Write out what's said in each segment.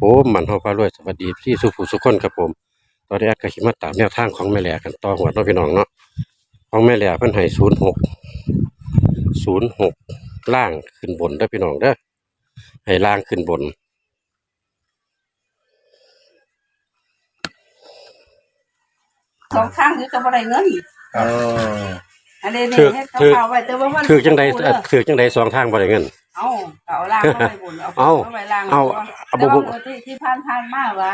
ผมมันเฮาพารวยสวัสดีพี่สุผู้สุขคนครับผม ตอนนี้แอดก็สิมาตามแนวทางของแม่แหล่กันต่อหัวเนาะพี่น้องเนาะของแม่แหล่เพิ่นให้06 06ล่างขึ้นบนเด้อพี่น้องเด้อให้ล่างขึ้นบนสองข้างคือจะบ่ได้เงินเอออันนี้นี่ถือเฮ็ดถือข้าวๆไว้แต่ว่ามันถือจังใดเอ่อถือจังใดสองทางบ่ได้เงิน เอาเอาล่างเอาไปบุญเอาเอาไปล่างเอาเอาแต่บ่ว่าบ่ที่ที่ผ่านผ่านๆมาวะ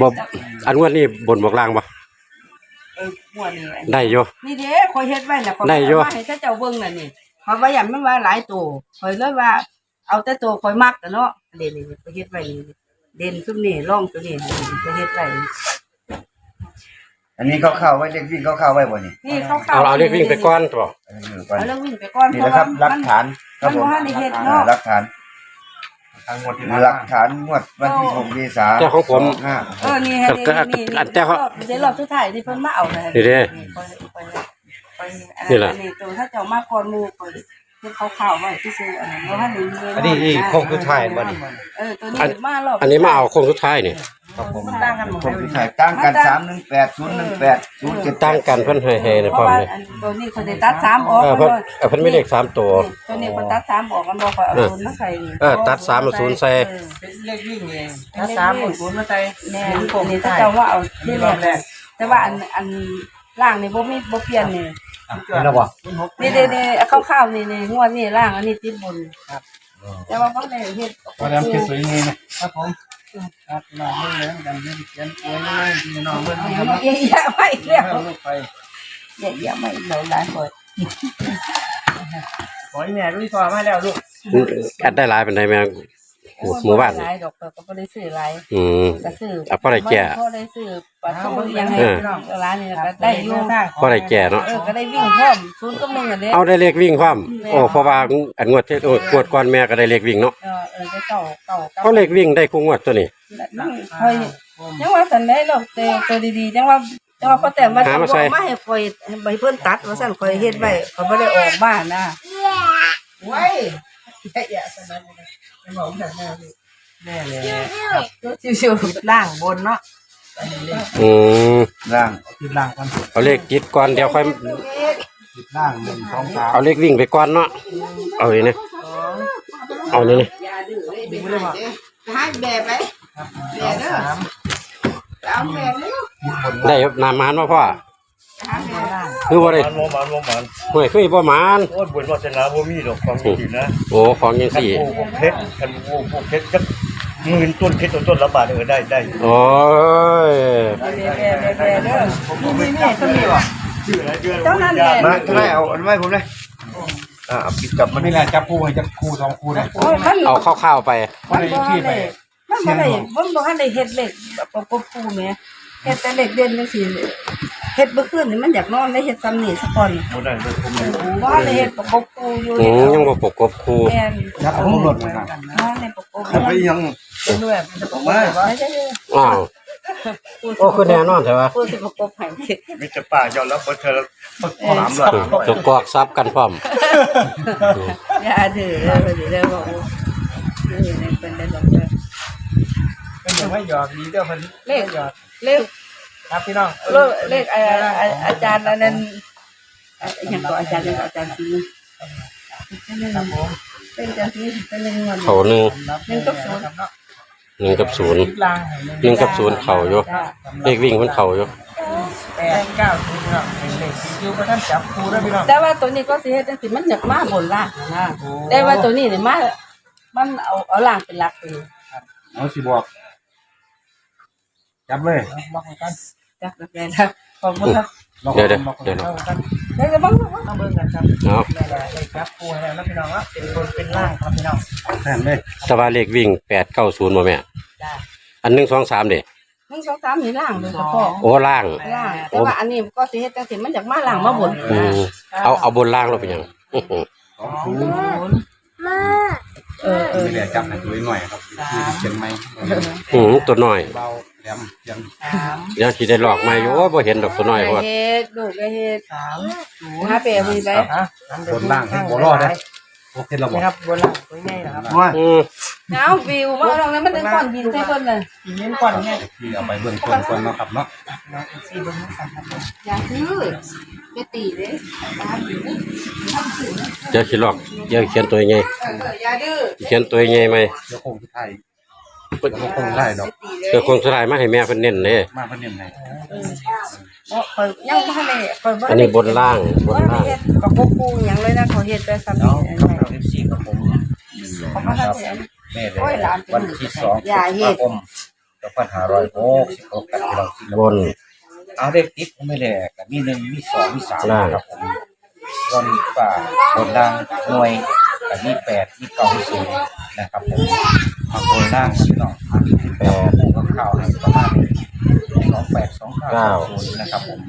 บ่อันงวดนี้บนบอกล่างบ่เออหัวนี่อันนี้ได้อยู่นี่เด้คอยเฮ็ดไว้น่ะข้อยได้อยู่เอามาให้เจ้าเบิ่งน่ะนี่เพราะว่าอย่างมันว่าหลายตัวคอยเลยว่า เอาแต่ตัวคอยมักแต่เนาะเด่นนี่คอยเฮ็ดไว้นี่เด่นซุมนี่ร่องตัวนี้คอยเฮ็ดไว้ อันนี้เขาเข้าไว้เรียกวิ่งเขาเข้าไว้บ่นี่นี่เขาเข้าเอาเอาเรียกวิ่งไปก่อนตัวเออก่อนเอาเรื่องวิ่งไปก่อนนี่แหละครับหลักฐานครับผมมันบ่ทันได้เฮ็ดอ่าเนาะ หลักฐานทางหมดที่หลักฐานงวดวันที่หกเมษาแต่ของผม ห้าเออนี่ฮะก็นี่ก็อันแต่เขาเดี๋ยวรอบสุดท้ายที่เพิ่นมาเอาเลยนี่เด้คอยคอยคอยอันนี่แหละอันนี้ตัวถ้าเจ้ามาก่อนหมู่คอยเพิ่นเขาข่าวไว้ที่ซื้ออันนั้นบ่ทันได้เงินอันนี้อีกโค้งคือไทายบ่นี่ เออตัวนี้มารอบอันนี้มาเอาโค้งสุดท้ายนี่ ครับผมต่างกันหมดผมถ่ายตั้งกันสามหนึ่งแปดศูนย์หนึ่งแปดศูนย์เจ็ดตั้งกันเพิ่นให้ให้ในเพความราะว่าเลยอันตัวนี้เขาได้ตัด3ออกเออเพิ่นเออเพิ่นมีเลขสามตัวตัวนี้เพิ่นตัด3ออกกันบ่ค่อยเอาศูนย์มาใส่นี่เออตัดสามเอาศูนย์ใส่ เออ เป็นเลขวิ่งเองถ้าสามหมดศูนย์มาใส่แน่นี่ถ้าเจ้าว่าเอาที่แรกแต่ว่าอันอันล่างนี่บ่มีบ่เปลี่ยนนี่นี่แล้วบ่ นี่นี่นี่เอาข้าวๆนี่นี่งวดนี่ล่างอันนี้ติดบนแต่ว่าเขาได้เฮ็ดพอดำคิดสวยงามนะครับผม ครับน้องเบิ่งเลยกันไม่เขียนสวยเลยพี่น้องเบิ่งนี่ครับเยอะแยะไม่แล้วลูกไปเยอะแยะไม่แล้วหลายคนขอให้แม่ด้วยพอมาแล้วลูกกัดได้หลายเป็นไดแม่ หมู่บ้านหลายดอกก็บ่ได้ซื้อหลายอืม ก็ซื้ออะพอได้แก่ พอได้ซื้อปลาทูยังไงเออพี่น้องร้านนี้ก็ได้อยู่พอได้แก่เนาะ เออก็ได้วิ่งพร้อมศูนย์ก็มึงอันนี้เอาได้เลขวิ่งความโอ้เพราะว่าอันงวดที่โอ้งวดก่อนแม่ก็ได้เลขวิ่งเนาะเออเออได้เก่าเก่าเก่าเพราะเลขวิ่งได้คู่งวดตัวนี้ ค่อยยังว่าสันได้ดอกเตตัวดีๆจังว่าจังว่าพอแต่มาหามาใส่ มาให้คอยให้เพิ่นตัดว่าซั่นคอยเฮ็ดไว้เขาบ่ได้ออกบ้านนะ ไว้แย่ๆซั่นนั้น ไม่บอกแบบนั้นแม่เลยชิวๆล่างบนเนาะอืมร่างติดล่างกันเอาเลขจิตก่อนเดี๋ยวค่อยติดล่างหนึ่งสองสามเอาเลขวิ่งไปก่อนเนาะเอาอีนี่เอานี่นี่อย่าดื้อเลยเป็นให้ให้แบบไปสองสามเอาแบบนี้ได้นามานมาพ่อหาแบบล่าง คือว่าได้มันบ่มันบ่มันห่วยคือบ่มานโอ้ยบุญวาสนาบ่มีดอกความจริงนะโอ้ของยังคันสี่ผู้บ่เพชรคันผู้บ่เพชรจักหมื่นต้นเพชรต้นละบาทเออได้ได้โอ้ยแบบแบบแบบเด้อนี่นี่ๆก็มีบ่ชื่ออะไรเดือนเจ้านั่นแหละมาทนายเอาอันไว้ผมเลยอ่าเอาปิดกลับมัมานนี่แหละจับคู่ให้จับคู่สองคู่นะโอ้ยมันเอาข้าวๆไปมันบ่ได้มันบ่ได้มันบ่ทันได้เฮ็ดเหล็กแบบประกบคู่แหมเฮ็ดแต่เหล็กเด่นจังซี่ เฮ็ดบ่คืนนี่มันอยากนอนได้เฮ็ดซ้ำนี่ซะก่อนบ่ได้เลยผมเลยบ่ทันได้เฮ็ดประกบคู่อยู่อืมยังบ่ประกบคู่แม่นจับคู่รถเหมือนกันบ่ทันได้ประกบเอาไปยังเป็นแบบจะประกบไม่ใช่อ้าวโอ้คือแน่นอนใช่ปะผู้สิประกบให้มีแต่ป้ายอมรับบ่เธอถามว่าตกกอกซับกันพร้อมอย่าดื้อเด้อดื้อเด้อบอกดื้อนี่เป็นได้ดอกเด้อเป็นยังไม่หยอกดีเด้อเพิ่นเลขหยอกเลข ครับพี่น้องเลขอาจารย์อันนั้นอย่างก็อาจารย์อย่างอาจารย์ซีเป็นอาจารย์ซีเป็นหนึ่งวันเขาหนึ่งหนึ่งกับศูนย์หนึ่งกับศูนย์ติดล่างให้หนึ่งกับศูนย์เข่าอยู่เลขวิ่งมันเข่าอยู่แปดเก้าศูนย์ครับเป็นเลขที่คิวก็ท่านจับคู่ได้พี่น้องแต่ว่าตัวนี้ก็สิเฮ็ดจังซี่มันอยากมาบนล่างนะแต่ว่าตัวนี้นี่มามันเอาเอาล่างเป็นหลักเลยเอาสิบอกจับเลยบอกให้กัน จักแบบนั้นขอบคุณครับเดี๋ยวเดี๋ยวเดี๋ยวเดี๋ยวบังมาเบิ่งกันครับเอาแม่ได้จับคู่ให้แล้วพี่น้องว่าเป็นบนเป็นล่างครับพี่น้องแม่นเลยแต่ว่าเลขวิ่งแปดเก้าศูนย์มาแม่จ้าอันหนึ่งสองสามเด้หนึ่งสองสามนี่ล่างโดยเฉพาะโอ้ล่างล่างแต่ว่าอันนี้ก็สิเฮ็ดจังซี่มันอยากมาล่างมาบนอืมเอาเอาบนล่างเราเป็นหยังอื้อหือสองศูนย์ เออเออนี่แหละจับให้ตัวหน่อยครับเชียงใหม่อืมตัวน้อยเบาแหลมเชียงสามยังสิได้หลอกมาอยู่โอ้ยบ่เห็นดอกตัวน้อยเพราะว่าเฮ็ดลูกก็เฮ็ดสามหาเปรมีไปฮะบนล่างให้หัวรอดได้โอเคเราบอกนะครับบนหลังตัวใหญ่นะครับว่าอืม เอาวิวมาลองนั้นมันเป็นก้อนบินใช่เพิ่นเลยบินก้อนเนี่ยที่เอาไปเบื้องต้นก่อนเนาะครับเนาะสี่เบิ่งกันครับอย่าซื้ออย่าตีเด้อย่าตีเด้เดี๋ยวสิลอกเดี๋ยวเขียนตัวใหญ่เอออย่าดื้อเขียนตัวใหญ่ไหมเดี๋ยวคงที่ไทยเดี๋ยวคงได้ดอกตีเลยเดี๋ยวคงสลายมาให้แม่เพิ่นเน้นเด้มากเพิ่นเน้นให้เพราะคอยยังบ่ทันได้คอยบ่อันนี้บนล่างบนบ่ล่างเฮ็ดกับพวกกูหยังเลยนะเขาเฮ็ดแต่ซ้ำเนาะนี่ครับเอฟซีกับผมเขาบ่ทันได้ แม่เลโอ้ยยหลานวันที่สองอย่าเฮ็ดคมสองพันห้าร้อยหกสิบหกกันที่เราที่บนเอาเด็กติดผมไม่แหลกกับมีหนึ่งมีสองมีสามล่างครับผมวันป่าบนล่างหน่วยกับมีแปดมีเก้ามีศูนย์นะครับผมมาบนล่างพี่น้องแปดผมก็ข่าวให้ประมาณสองแปดสองเก้าศูนย์นะครับผม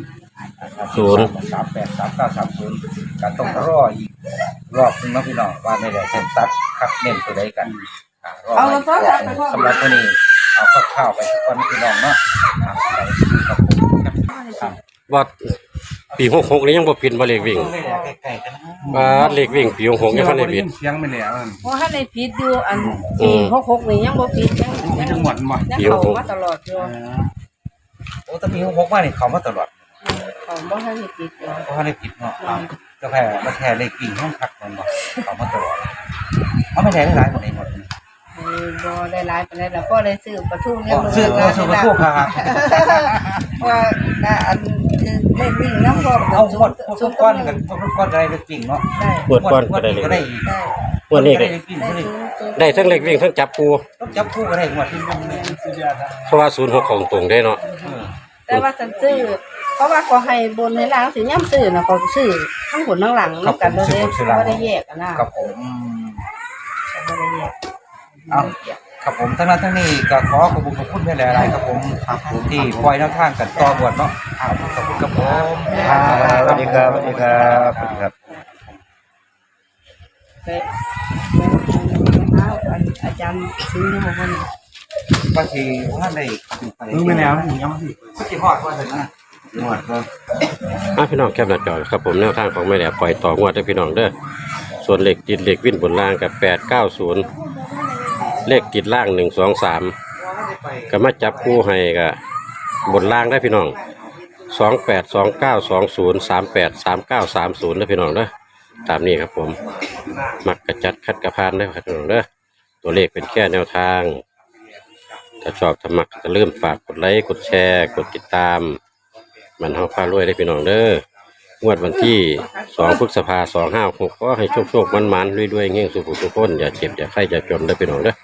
ศูนย์สามแปดสามเก้าสามศูนย์การต้องรออีกรอบนึงเนาะพี่น้องว่าไม่ได้เต็มตัดคัดเน้นตัวใดกัน อ่ารอบเอาไว้มาซ้อนกันไปพร้อมสำหรับวันนี้เอาข้าวๆไปทุกคนพี่น้องเนาะอ่าไปครับผมครับว่าปี66นี่ยังบ่ผิดบ่เลขวิ่งไม่ได้ใกล้ๆกันนะว่าเลขวิ่งปี66ยังบ่ได้ผิด เสียงไม่แล้วนั่นเพราะถ้าในผิดอยู่อันที่66นี่ยังบ่ผิดยังมียังจังหวัดบ่ยังเข้ามาตลอดอยู่โอ้แตมีหกว่านี่เขามาตลอดเขาบ่ทันได้ผิดอยู่เพราะว่าได้ผิดเนาะอ่าก็แค่มาแค่เลขกิ่งห้องพักมันบอกเขามาตลอดเอาไม่ได้หลายหมดเลยหมดเออ บ่ได้หลายปานใดแล้วก็ได้ซื้อปลาทูเลี้ยงลูกซื้อเอาซื้อมาทั่วครับว่าก็อันคือเลขวิ่งน้ำก็เอาหมดทุกก้อนกันทุกก้อนอะไรเลขกิ่งเนาะได้งวดก่อนก็ได้เลขก็ได้วิ่งอีกได้งวดนี้ก็ได้ได้เลขกิ่งได้ก็ได้ซื้อซื้อได้ทั้งเลขวิ่งทั้งจับปูต้องจับคู่ก็ได้หมดที่มันเพราะว่า06ของตรงได้เนาะแต่ว่าฉันซื้อเพราะว่าก็ให้บนให้ล่างสิย่ำซื้อนะก็ซื้อทั้งบนทั้งหลังแล้วกันเลยบ่ได้แยกกันนะครับผมบ่ได้แยก เอาครับผมทั้งนั้นทั้งนี้ก็ขอขอบคุณขอบคุณแม่หลายๆครับผมครับผมที่ปล่อยแนวทางกันต่อบวชเนาะครับขอบคุณครับผมสวัสดีครับสวัสดีครับสวัสดีครับไปอาจารย์ซื้อมาคนบางทีท่านได้ไปมือไม่แล้วนี่ยังสิสักกี่หอดว่าถึงนะหอดก็อะพี่น้องแคปหน้าจอครับผมแนวทางของแม่แหลปล่อยต่องวดให้พี่น้องเด้อส่วนเลขติดเลขวิ่นบนล่างกับ890เเลขติดล่าง123ก็มาจับคู่ให้กับบนล่างได้พี่น้องสองแปดสองเก้าสองศูนย์สามแปดสามเก้าสามศูนย์ได้พี่น้องเด้อตามนี้ครับผม มักกระจัดคัดกระพานได้ครับพี่น้องเด้อตัวเลขเป็นแค่แนวทาง ถ้าชอบถ้ามักจะเริ่มฝากกดไลค์กดแชร์ กดติดตาม มันเฮาพารวยได้พี่น้องเด้องวดวันที่สองพฤษภาสองห้าหกก็ให้โชคโชคมันมันๆรวยๆเงี้ยสุขสุขคน อย่าเจ็บ อย่าไข้อย่าจนได้พี่น้องเด้อ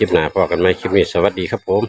คลิปหน้าพอกันไหมคลิปนี้สวัสดีครับผม